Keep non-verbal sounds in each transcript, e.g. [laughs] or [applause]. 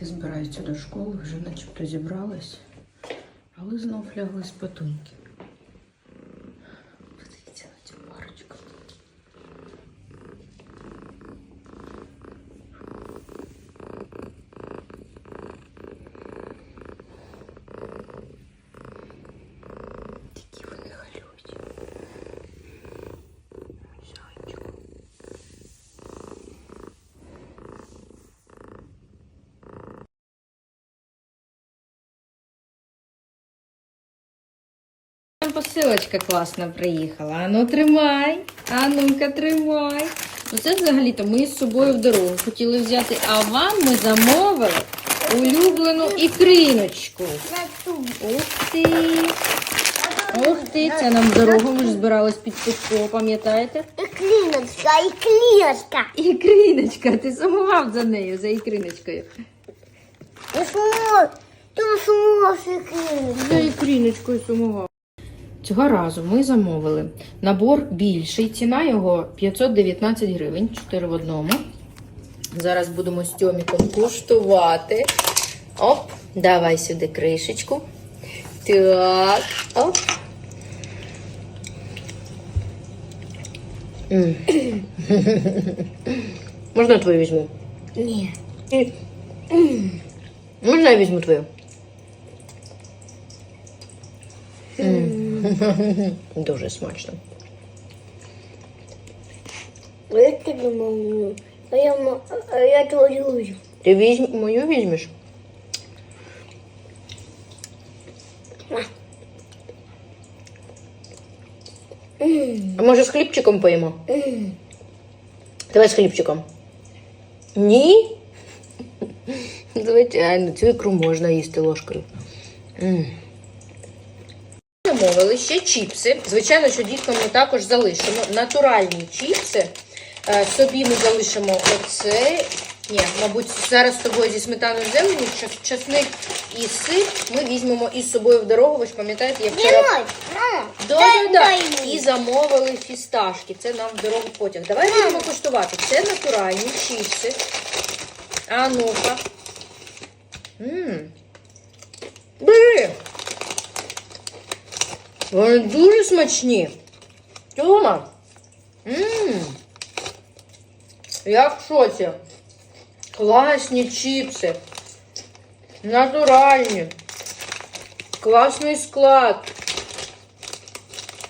Діти збираються до школи, вже начебто зібрались, але знов лягли спатуньки. Подивіться на цю парочку. Такі вони халюють. Зайчик. Там посилочка класна приїхала. А ну тримай. А ну-ка тримай. Ну це взагалі-то ми з собою в дорогу хотіли взяти, а вам ми замовили улюблену ікриночку. Ух ти! Ух ти, це нам в дорогу. Ми ж збирались під пивко, пам'ятаєте? І кліночка. Ікриночка, ти сумував за нею, за ікриночкою. І сумо, ти сумо з кліночка. За ікриночкою сумував. Цього разу ми замовили набор більший. Ціна його 519 гривень, 4 в одному. Зараз будемо з Тьоміком куштувати. Оп, давай сюди кришечку. Так, оп. М. [laughs] Можна твою візьму? Ні. Можна я візьму твою? Дуже смачно. Я ти думав, а я, а я твою візьму. Ти візьм... мою візьмеш? А може з хлібчиком поїмо? Давай з хлібчиком. Ні? Звичайно, цю ікру можна їсти ложкою. Замовили ще чіпси. Звичайно, що діткам ми також залишимо. Натуральні чіпси. Е, Собі ми залишимо оце. Ні, мабуть, зараз з тобою зі сметаною зеленю, час- часник і сир ми візьмемо із собою в дорогу. Ви ж пам'ятаєте, я вчора Да, да, да. І замовили фісташки. Це нам в дорогу потяг. Давай будемо куштувати. Це натуральні чіпси. А ну-ка. Бери. Вони дуже смачні. Тьома. М. Я в шоці. Класні чіпси. Натуральні. Класний склад.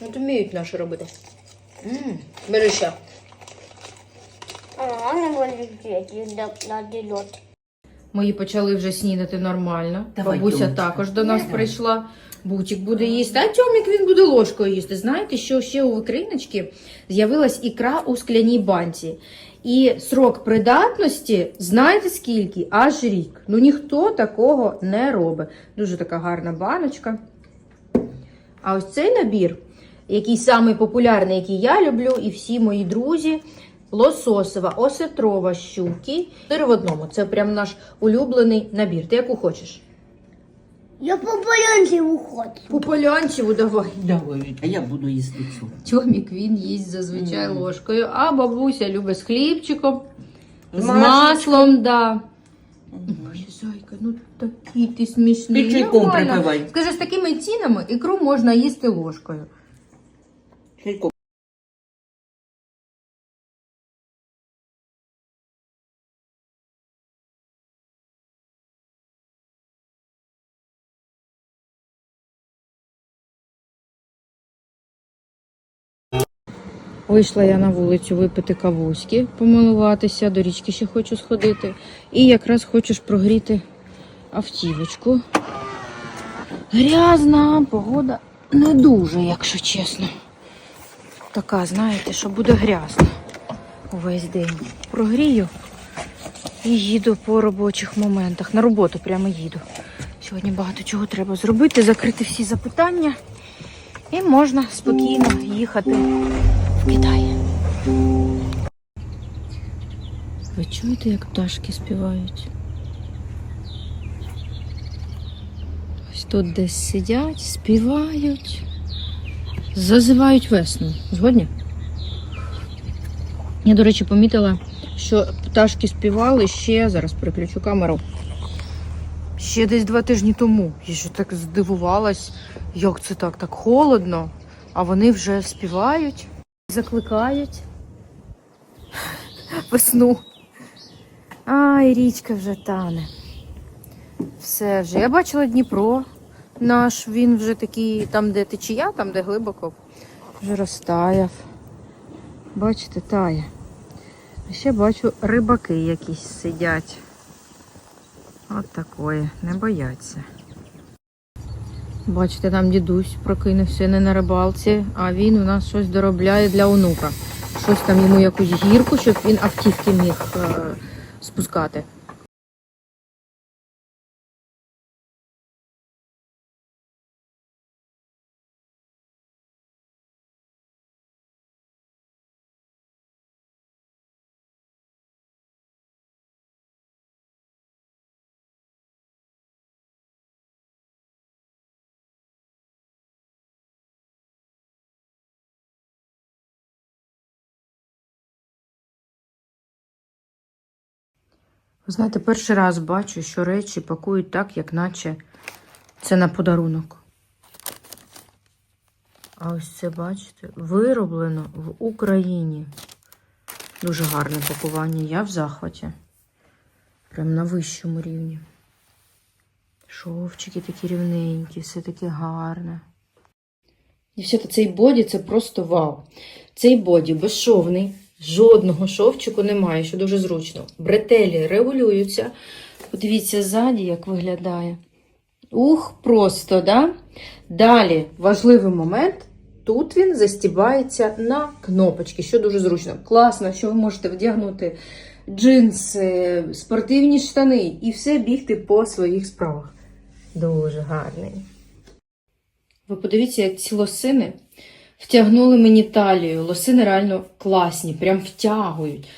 От вміють наші робити. М, Бери ще. Мої почали вже снідати нормально. Давай, Бабуся Тьомочка. також до нас прийшла. Бутік буде їсти. А Тьомік він буде ложкою їсти. Знаєте, що ще у викриночки з'явилась ікра у скляній банці. І срок придатності, знаєте скільки? Аж рік. Ну ніхто такого не робить. Дуже така гарна баночка. А ось цей набір, який самий популярний, який я люблю, і всі мої друзі. Лососова, осетрова щуки. Чотири в одному. Це прям наш улюблений набір. Ти яку хочеш? Я по полянці виходжу. По полянчеву давай. Давай, а я буду їсти цю. Тьомік він їсть зазвичай Мгм. ложкою, а бабуся любить з хлібчиком, з маслом, да. Боже, зайка, ну такий ти смішний. Чайком припивай. Скажи, з такими цінами ікру можна їсти ложкою. Чайко. Вийшла я на вулицю випити кавуськи, помилуватися, до річки ще хочу сходити. І якраз хочеш прогріти автівочку. Грязна, погода не дуже, якщо чесно. Така, знаєте, що буде грязна увесь день. Прогрію і їду по робочих моментах. На роботу прямо їду. Сьогодні багато чого треба зробити, закрити всі запитання. І можна спокійно їхати в Ви чуєте, як пташки співають? Ось тут десь сидять, співають, зазивають весну. Згодні? Я, до речі, помітила, що пташки співали ще, зараз переключу камеру. Ще десь два тижні тому. Я ще так здивувалась, як це так, так холодно, а вони вже співають, закликають [laughs] весну. Ай, річка вже тане. Все вже. Я бачила Дніпро наш, він вже такий, там, де течія, там, де глибоко, вже розтаяв. Бачите, тає. А ще бачу рибаки якісь сидять. От такое, не бояться. Бачите, там дідусь прокинувся не на рибалці, а він у нас щось доробляє для онука. Щось там йому якусь гірку, щоб він автівки міг е, спускати. Знаєте, перший раз бачу, що речі пакують так, як наче це на подарунок. А ось це, бачите, вироблено в Україні. Дуже гарне пакування. Я в захваті. Прям на вищому рівні. Шовчики такі рівненькі, все таке гарне. Дівчата, цей боді це просто вау. Цей боді безшовний, жодного шовчику немає, що дуже зручно. Бретелі регулюються. Подивіться ззаді, як виглядає. Ух, просто, да? Далі важливий момент. Тут він застібається на кнопочки, що дуже зручно. Класно, що ви можете вдягнути джинси, спортивні штани і все бігти по своїх справах. Дуже гарний. Ви подивіться, як ці лосини втягнули мені талію. Лосини реально класні, прям втягують.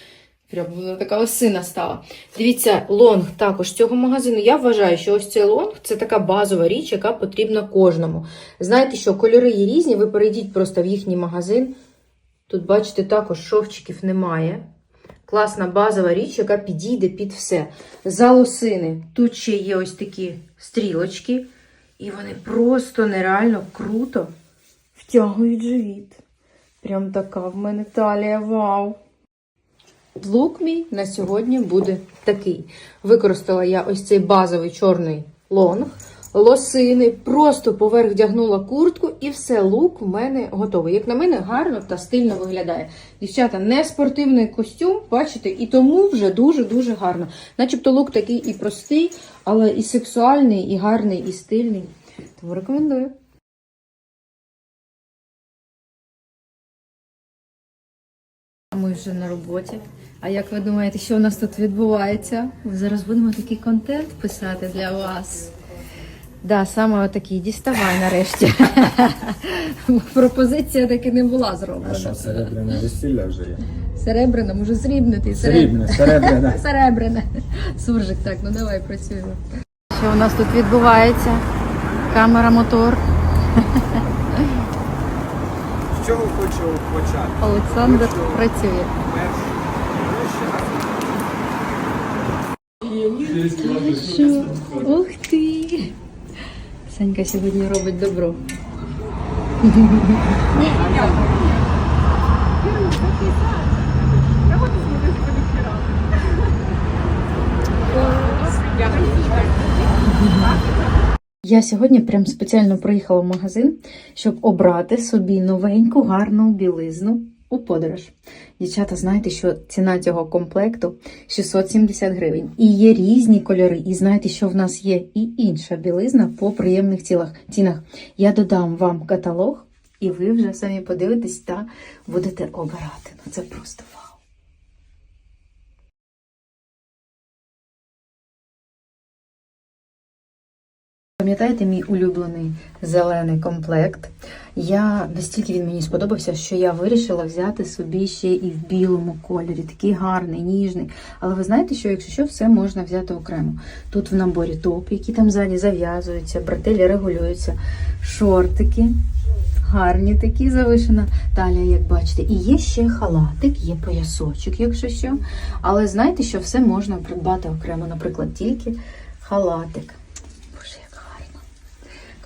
Прям вона така лосина стала. Дивіться, лонг також цього магазину. Я вважаю, що ось цей лонг це така базова річ, яка потрібна кожному. Знаєте що, кольори є різні, ви перейдіть просто в їхній магазин. Тут, бачите, також шовчиків немає. Класна базова річ, яка підійде під все. За лосини. Тут ще є ось такі стрілочки. І вони просто нереально круто втягують живіт. Прям така в мене талія, вау! Лук мій на сьогодні буде такий. Використала я ось цей базовий чорний лонг, лосини, просто поверх вдягнула куртку і все, лук в мене готовий. Як на мене, гарно та стильно виглядає. Дівчата, не спортивний костюм, бачите, і тому вже дуже-дуже гарно. Начебто лук такий і простий, але і сексуальний, і гарний, і стильний. Тому рекомендую. Ми вже на роботі. А як ви думаєте, що у нас тут відбувається? Ми зараз будемо такий контент писати для вас. Да, саме отакий. Діставай нарешті. [laughs] Пропозиція таки не була А зроблена. що, серебряне весілля вже є? Серебряна, може зрібнити. Срібне, серебряне. [laughs] Серебряне. Суржик, так, ну давай працюємо. Що у нас тут відбувається? Камера, мотор. [laughs] Чого хочу почати? Олександр працює. Що? Ух ти! Санька сьогодні робить добро. Я сьогодні прям спеціально приїхала в магазин, щоб обрати собі новеньку гарну білизну у подорож. Дівчата, знаєте, що ціна цього комплекту 670 гривень. І є різні кольори. І знаєте, що в нас є і інша білизна по приємних цілах, цінах. Я додам вам каталог, і ви вже самі подивитесь та будете обирати. Ну це просто Пам'ятаєте мій улюблений зелений комплект? Я настільки він мені сподобався, що я вирішила взяти собі ще і в білому кольорі, такий гарний, ніжний. Але ви знаєте, що якщо що, все можна взяти окремо. Тут в наборі топ, які там ззаді зав'язуються, бретелі регулюються, шортики. Гарні такі завишена талія, як бачите. І є ще халатик, є поясочок, якщо що. Але знаєте, що все можна придбати окремо, наприклад, тільки халатик.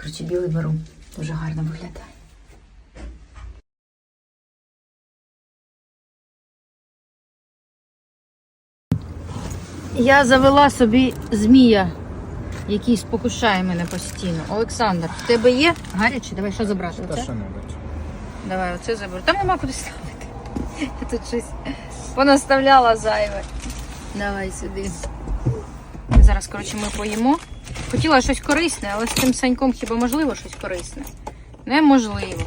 Коротше, білий беру. Дуже гарно виглядає. Я завела собі змія, який спокушає мене постійно. Олександр, в тебе є гаряче? Давай що забрати? Та що небудь. Давай, оце заберу. Там нема куди ставити. [laughs] Я тут щось понаставляла зайве. Давай сюди. Зараз, коротше, ми поїмо. Хотіла щось корисне, але з цим саньком хіба можливо щось корисне? Неможливо.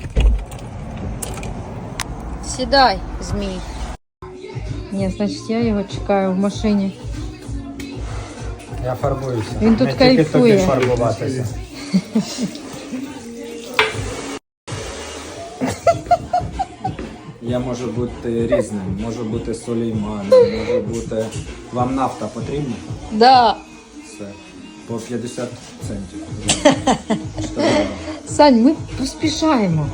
Сідай, змій. Ні, значить, я його чекаю в машині. Я фарбуюся. Він тут Не тільки кайфує. тобі фарбуватися. Я можу бути різним, можу бути Сулейманом, може бути. Вам нафта потрібна? Да. По 50 центів. [laughs] Сань, ми поспішаємо.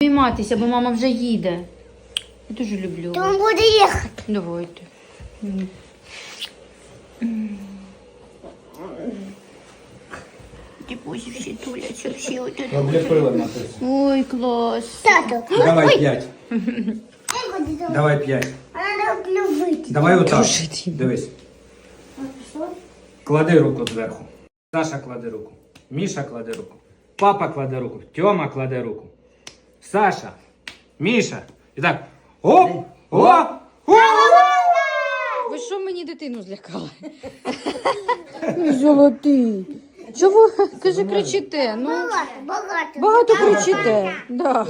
Обійматися, бо мама вже їде. Я дуже люблю. То вас. він буде їхати. Давайте. М. Діпусі всі туляться, всі отут. Матусь. Ой, клас. Тато, Давай п'ять. Давай п'ять. Давай отак. Їм. Дивись. Клади руку зверху. Саша кладе руку. Міша кладе руку. Папа кладе руку. Тьома кладе руку. Саша. Міша. І так. Оп! О! О! Ви що мені дитину злякали? Золотий. Чого ви каже, кричите? Ну, Багато, багато. багато кричите. Да.